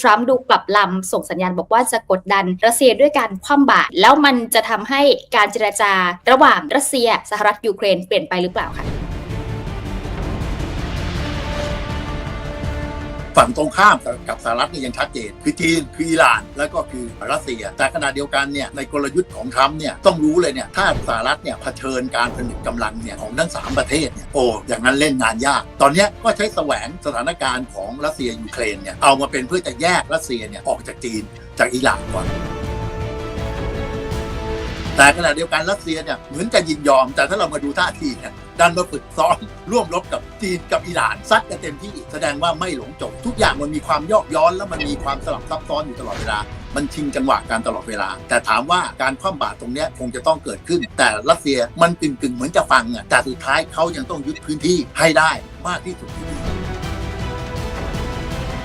ทรัมป์ดูกลับลำส่งสัญญาณบอกว่าจะกดดันรัสเซียด้วยการคว่ำบาตรแล้วมันจะทำให้การเจรจาระหว่างรัสเซียสหรัฐยูเครนเปลี่ยนไปหรือเปล่าคะ ฝั่งตรงข้ามกับสหรัฐเนี่ยยังชัดเจน คือจีนคืออิหร่าน แล้วก็คือรัสเซีย แต่ขณะเดียวกันเนี่ยในกลยุทธ์ของทรัมป์เนี่ยต้องรู้เลยเนี่ยถ้าสหรัฐเนี่ยเผชิญการผนึกกำลังเนี่ยของทั้งสามประเทศเนี่ยโอ้อย่างนั้นเล่นงานยาก ตอนนี้ก็ใช้แสวงสถานการณ์ของรัสเซียยูเครนเนี่ยเอามาเป็นเพื่อจะแยกรัสเซียเนี่ยออกจากจีนจากอิหร่านก่อนแต่ขณะเดียวกันรัสเซียเนี่ยเหมือนจะยินยอม แต่ถ้าเรามาดูท่าทีเนี่ยดันมาฝึกซ้อมร่วมรบกับ จีนกับอิหร่านซัดกันเต็มที่แสดงว่าไม่หลงจบ ทุกอย่างมันมีความยอกย้อน แล้วมันมีความสลับซับซ้อนอยู่ตลอดเวลา มันชิงจังหวะการตลอดเวลา แต่ถามว่าการคว่ำบาตรตรงนี้คงจะต้องเกิดขึ้น แต่รัสเซียมันกึ่งๆเหมือนจะฟังอะแต่สุดท้ายเขายังต้องยึดพื้นที่ให้ได้มากที่สุดที่